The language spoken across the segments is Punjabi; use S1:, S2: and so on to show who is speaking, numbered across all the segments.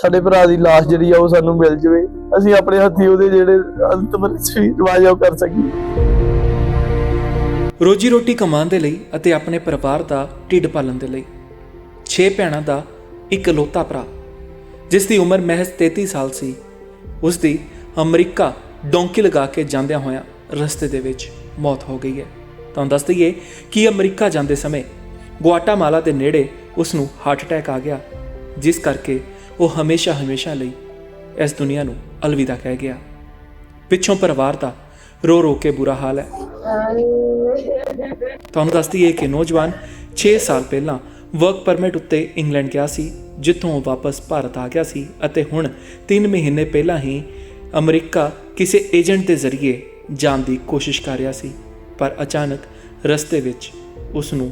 S1: ਸਾਡੇ ਭਰਾ ਦੀ ਲਾਸ਼ ਜਿਹੜੀ ਆ ਉਹ ਸਾਨੂੰ ਮਿਲ ਜਵੇ। ਅਸੀਂ ਆਪਣੇ ਹੱਥੀ ਉਹਦੇ ਜਿਹੜੇ ਅੰਤਮ ਰਿਵਾਜ ਆ ਉਹ ਕਰ ਸਕੀਏ।
S2: ਰੋਜੀ ਰੋਟੀ ਕਮਾਉਣ ਦੇ ਲਈ ਅਤੇ ਆਪਣੇ ਪਰਿਵਾਰ ਦਾ ਢਿੱਡ ਪਾਲਣ ਦੇ ਲਈ 6 ਭੈਣਾਂ ਦਾ ਇੱਕ ਇਕਲੌਤਾ ਭਰਾ, ਜਿਸ ਦੀ ਉਮਰ ਮਹਿਜ਼ 33 ਸਾਲ ਸੀ, ਉਸ ਦੀ ਅਮਰੀਕਾ ਡੋਂਕੀ ਲਗਾ ਕੇ ਜਾਂਦਿਆਂ ਹੋਇਆਂ ਰਸਤੇ ਦੇ ਵਿੱਚ ਮੌਤ ਹੋ ਗਈ ਹੈ। ਤੁਹਾਨੂੰ ਦੱਸ ਦਈਏ ਕਿ ਅਮਰੀਕਾ ਜਾਂਦੇ ਸਮੇਂ ਗੁਆਟਾਮਾਲਾ ਦੇ ਨੇੜੇ ਉਸ ਨੂੰ ਹਾਰਟ ਅਟੈਕ ਆ ਗਿਆ, ਜਿਸ ਕਰਕੇ ਉਹ ਹਮੇਸ਼ਾ ਹਮੇਸ਼ਾ ਲਈ ਇਸ ਦੁਨੀਆ ਨੂੰ ਅਲਵਿਦਾ ਕਹਿ ਗਿਆ। ਪਿੱਛੋਂ ਪਰਿਵਾਰ ਦਾ ਰੋ ਰੋ ਕੇ ਬੁਰਾ ਹਾਲ ਹੈ। ਤੁਹਾਨੂੰ ਦੱਸਦੀ ਹੈ ਕਿ ਨੌਜਵਾਨ 6 ਸਾਲ ਪਹਿਲਾਂ ਵਰਕ ਪਰਮਿਟ ਉੱਤੇ ਇੰਗਲੈਂਡ ਗਿਆ ਸੀ, ਜਿੱਥੋਂ ਉਹ ਵਾਪਸ ਭਾਰਤ ਆ ਗਿਆ ਸੀ ਅਤੇ ਹੁਣ 3 ਮਹੀਨੇ ਪਹਿਲਾਂ ਹੀ ਅਮਰੀਕਾ ਕਿਸੇ ਏਜੰਟ ਦੇ ਜ਼ਰੀਏ ਜਾਣ ਦੀ ਕੋਸ਼ਿਸ਼ ਕਰ ਰਿਹਾ ਸੀ, ਪਰ ਅਚਾਨਕ ਰਸਤੇ ਵਿੱਚ ਉਸ ਨੂੰ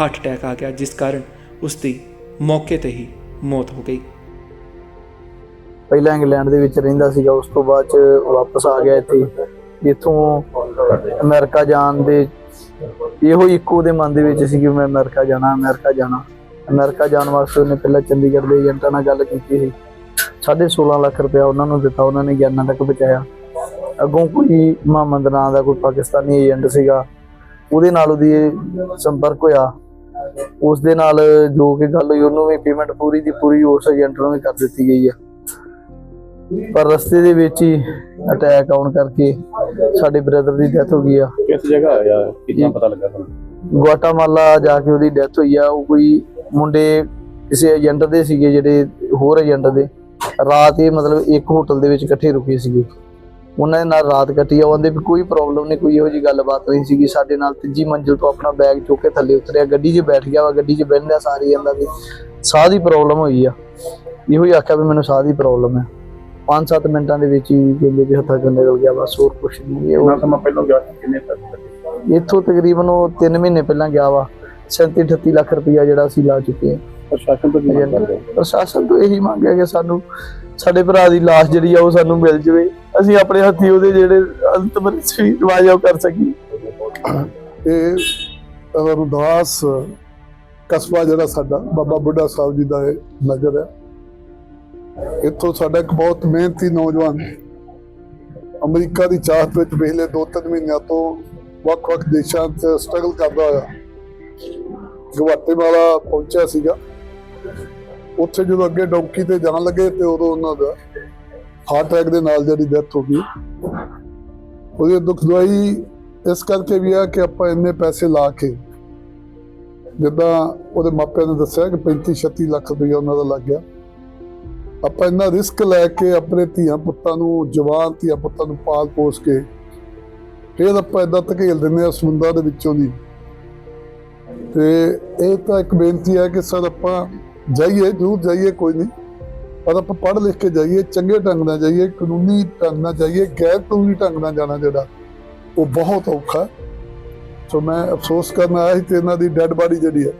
S2: ਹਾਰਟ ਅਟੈਕ ਆ ਗਿਆ, ਜਿਸ ਕਾਰਨ ਉਸ ਦੀ ਮੌਕੇ ਤੇ ਹੀ ਮੌਤ ਹੋ ਗਈ।
S1: ਪਹਿਲਾਂ ਇੰਗਲੈਂਡ ਦੇ ਵਿੱਚ ਰਹਿੰਦਾ ਸੀਗਾ, ਉਸ ਤੋਂ ਬਾਅਦ ਚ ਵਾਪਸ ਆ ਗਿਆ ਇੱਥੇ। ਇੱਥੋਂ ਅਮਰੀਕਾ ਜਾਣ ਦੇ ਇਹੋ ਹੀ ਇੱਕੋ ਦੇ ਮਨ ਦੇ ਵਿੱਚ ਸੀ ਕਿ ਮੈਂ ਅਮਰੀਕਾ ਜਾਣਾ ਅਮਰੀਕਾ ਜਾਣਾ। ਅਮਰੀਕਾ ਜਾਣ ਵਾਸਤੇ ਉਹਨੇ ਪਹਿਲਾਂ ਚੰਡੀਗੜ੍ਹ ਦੇ ਏਜੰਟਾਂ ਨਾਲ ਗੱਲ ਕੀਤੀ ਸੀ। 16.5 ਲੱਖ ਰੁਪਇਆ ਉਹਨਾਂ ਨੂੰ ਦਿੱਤਾ, ਉਹਨਾਂ ਨੇ ਗਿਆਨਾਂ ਤੱਕ ਪਹੁੰਚਾਇਆ। ਅੱਗੋਂ ਕੋਈ ਮੁਹੰਮਦ ਨਾਂ ਦਾ ਕੋਈ ਪਾਕਿਸਤਾਨੀ ਏਜੰਟ ਸੀਗਾ, ਉਹਦੇ ਨਾਲ ਉਹਦੀ ਸੰਪਰਕ ਹੋਇਆ। ਉਸ ਦੇ ਨਾਲ ਜੋ ਕਿ ਗੱਲ ਹੋਈ, ਉਹਨੂੰ ਵੀ ਪੇਮੈਂਟ ਪੂਰੀ ਦੀ ਪੂਰੀ ਉਸ ਏਜੰਟ ਨੂੰ ਵੀ ਕਰ ਦਿੱਤੀ ਗਈ ਆ। ਪਰ ਰਸਤੇ ਦੇ ਵਿੱਚ ਹੀ ਅਟੈਕ ਆਉਣ ਕਰਕੇ ਸਾਡੇ ਬ੍ਰਦਰ ਦੀ ਡੈਥ ਹੋ ਗਈ ਆ।
S3: ਕਿਸ ਜਗ੍ਹਾ ਹੋਇਆ ਕਿੰਨਾ ਪਤਾ ਲੱਗਾ ਤੁਹਾਨੂੰ?
S1: ਗੁਆਟਾਮਾਲਾ ਜਾ ਕੇ ਉਹਦੀ ਡੈਥ ਹੋਈ ਆ। ਉਹ ਕੋਈ ਮੁੰਡੇ ਕਿਸੇ ਏਜੰਟ ਦੇ ਸੀਗੇ ਜਿਹੜੇ ਹੋਰ ਏਜੰਟ ਦੇ। ਰਾਤ ਇਹ ਮਤਲਬ ਇੱਕ ਹੋਟਲ ਦੇ ਵਿੱਚ ਇਕੱਠੇ ਰੁਕੇ ਸੀਗੇ। ਉਹਨਾਂ ਦੇ ਨਾਲ ਰਾਤ ਕੱਟੀ ਆ। ਉਹ ਕਹਿੰਦੇ ਵੀ ਕੋਈ ਪ੍ਰੋਬਲਮ ਨਹੀਂ ਕੋਈ ਇਹੋ ਜੀ ਗੱਲਬਾਤ ਨਹੀਂ ਸੀਗੀ। ਸਾਡੇ ਨਾਲ ਤੀਜੀ ਮੰਜ਼ਿਲ ਤੋਂ ਆਪਣਾ ਬੈਗ ਚੁੱਕ ਕੇ ਥੱਲੇ ਉਤਰਿਆ। ਗੱਡੀ 'ਚ ਬੈਠ ਗਿਆ ਵਾ। ਗੱਡੀ 'ਚ ਬਹਿੰਦਾ ਸਾਰੀ ਜਾਂਦਾ ਵੀ ਸਾਹ ਦੀ ਪ੍ਰੋਬਲਮ ਹੋਈ ਆ। ਇਹੋ ਹੀ ਆਖਿਆ ਵੀ ਮੈਨੂੰ ਸਾਹ ਦੀ ਪ੍ਰੋਬਲਮ ਹੈ 5-7 ਮਿੰਟਾਂ ਦੇ ਵਿੱਚ ਹੀ ਕਹਿੰਦੇ ਵੀ ਹੱਥਾਂ ਚੋਂ ਨਿਕਲ ਗਿਆ ਬਸ ਹੋਰ ਕੁਛ ਨਹੀਂ। ਇਹ
S3: ਕਿੰਨਾ
S1: ਉਹ
S3: ਸਮਾਂ ਪਹਿਲਾਂ ਗਿਆ ਸੀ, ਕਿੰਨੇ ਤੱਕ ਲੱਗੇ
S1: ਇੱਥੋਂ ਤਕਰੀਬਨ ਉਹ 3 ਮਹੀਨੇ ਪਹਿਲਾਂ ਗਿਆ ਵਾ। 37 38 ਲੱਖ ਰੁਪਇਆ ਜਿਹੜਾ ਅਸੀਂ ਲਾ ਚੁੱਕੇ ਹਾਂ।
S3: ਪ੍ਰਸ਼ਾਸਨ ਤੋਂ ਕੀ ਮੰਗ?
S1: ਪ੍ਰਸ਼ਾਸਨ ਤੋਂ ਇਹੀ ਮੰਗਿਆ ਕਿ ਸਾਨੂੰ ਸਾਡੇ ਭਰਾ ਦੀ ਲਾਸ਼ ਜਿਹੜੀ ਆ ਉਹ ਸਾਨੂੰ ਮਿਲ ਜਵੇ। ਅਸੀਂ ਆਪਣੇ ਹੱਥੀ ਉਹਦੇ ਜਿਹੜੇ ਅੰਤਮ ਰਸਮੀ ਰਿਵਾਜ ਉਹ ਕਰ ਸਕੀਏ।
S4: ਇਹ ਰਮਦਾਸ ਕਸਬਾ ਜਿਹੜਾ ਸਾਡਾ ਬਾਬਾ ਬੁੱਢਾ ਸਾਹਿਬ ਜੀ ਦਾ ਨਗਰ ਹੈ। ਇੱਥੋਂ ਸਾਡਾ ਇੱਕ ਬਹੁਤ ਮਿਹਨਤੀ ਨੌਜਵਾਨ ਅਮਰੀਕਾ ਦੀ ਚਾਹਤ ਵਿੱਚ ਪਿਛਲੇ 2-3 ਮਹੀਨਿਆਂ ਤੋਂ ਵੱਖ-ਵੱਖ ਦੇਸ਼ਾਂ 'ਚ ਸਟਰਗਲ ਕਰਦਾ ਹੋਇਆ। ਗਵਾਟੇਮਾਲਾ ਪਹੁੰਚਿਆ ਸੀਗਾ। ਉੱਥੇ ਜਦੋਂ ਅੱਗੇ ਡੌਂਕੀ ਤੇ ਜਾਣ ਲੱਗੇ ਤੇ ਉਦੋਂ ਉਹਨਾਂ ਦਾ ਹਾਰਟ ਅਟੈਕ ਦੇ ਨਾਲ ਜਿਹੜੀ ਡੈਥ ਹੋ ਗਈ। ਉਹਦੀ ਦੁੱਖ ਦਵਾਈ ਇਸ ਕਰਕੇ ਵੀ ਆ ਕਿ ਆਪਾਂ ਇੰਨੇ ਪੈਸੇ ਲਾ ਕੇ ਜਿੱਦਾਂ ਉਹਦੇ ਮਾਪਿਆਂ ਨੇ ਦੱਸਿਆ ਕਿ 35 36 ਲੱਖ ਰੁਪਏ ਉਹਨਾਂ ਦਾ ਲੱਗ ਗਿਆ। ਆਪਾਂ ਇੰਨਾ ਰਿਸਕ ਲੈ ਕੇ ਆਪਣੇ ਧੀਆਂ ਪੁੱਤਾਂ ਨੂੰ, ਜਵਾਨ ਧੀਆਂ ਪੁੱਤਾਂ ਨੂੰ ਪਾਲ ਪੋਸ ਕੇ ਫਿਰ ਆਪਾਂ ਇਦਾਂ ਧਕੇਲ ਦਿੰਦੇ ਆ ਸਮੁੰਦਰ ਦੇ ਵਿੱਚੋਂ ਦੀ। ਤੇ ਇਹ ਤਾਂ ਇੱਕ ਬੇਨਤੀ ਹੈ ਕਿ ਸਰ ਆਪਾਂ ਜਾਈਏ, ਜ਼ਰੂਰ ਜਾਈਏ ਕੋਈ ਨਹੀਂ, ਪਰ ਆਪਾਂ ਪੜ੍ਹ ਲਿਖ ਕੇ ਜਾਈਏ, ਚੰਗੇ ਢੰਗ ਨਾਲ ਜਾਈਏ, ਕਾਨੂੰਨੀ ਢੰਗ ਨਾਲ ਜਾਈਏ, ਗੈਰ ਕਾਨੂੰਨੀ ਢੰਗ ਨਾਲ ਜਾਣਾ ਜਿਹੜਾ, ਉਹ ਬਹੁਤ ਔਖਾ ਸੋ ਮੈਂ ਅਫਸੋਸ ਕਰਨ ਆਇਆ ਸੀ ਤੇ ਇਹਨਾਂ ਦੀ ਡੈੱਡ ਬਾਡੀ ਜਿਹੜੀ ਹੈ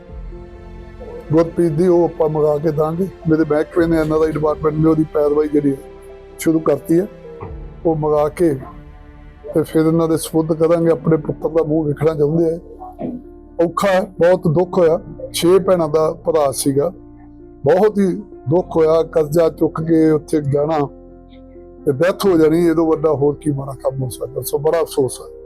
S4: ਗੁਰਪ੍ਰੀਤ ਦੀ ਉਹ ਆਪਾਂ ਮੰਗਾ ਕੇ ਦਾਂਗੇ। ਮੇਰੇ ਮਹਿਕਮੇ ਨੇ ਇਹਨਾਂ ਦਾ ਡਿਪਾਰਟਮੈਂਟ ਨੇ ਉਹਦੀ ਪੈਰਵਾਈ ਜਿਹੜੀ ਸ਼ੁਰੂ ਕਰਤੀ ਹੈ। ਉਹ ਮੰਗਾ ਕੇ ਤੇ ਫਿਰ ਇਹਨਾਂ ਦੇ ਸਪੁੱਧ ਕਰਾਂਗੇ ਆਪਣੇ ਪੁੱਤਰ ਦਾ ਮੂੰਹ ਵੇਖਣਾ ਚਾਹੁੰਦੇ ਆ। ਔਖਾ ਹੈ, ਬਹੁਤ ਦੁੱਖ ਹੋਇਆ। ਛੇ ਭੈਣਾਂ ਦਾ ਭਰਾ ਸੀਗਾ। ਬਹੁਤ ਹੀ ਦੁੱਖ ਹੋਇਆ ਕਰਜ਼ਾ ਚੁੱਕ ਕੇ ਉੱਥੇ ਜਾਣਾ ਤੇ ਡੈਥ ਹੋ ਜਾਣੀ ਇਹਦੋਂ ਵੱਡਾ ਹੋਰ ਕੀ ਮਾੜਾ ਕੰਮ ਹੋ ਸਕਦਾ? ਸੋ ਬੜਾ ਅਫਸੋਸ ਹੈ।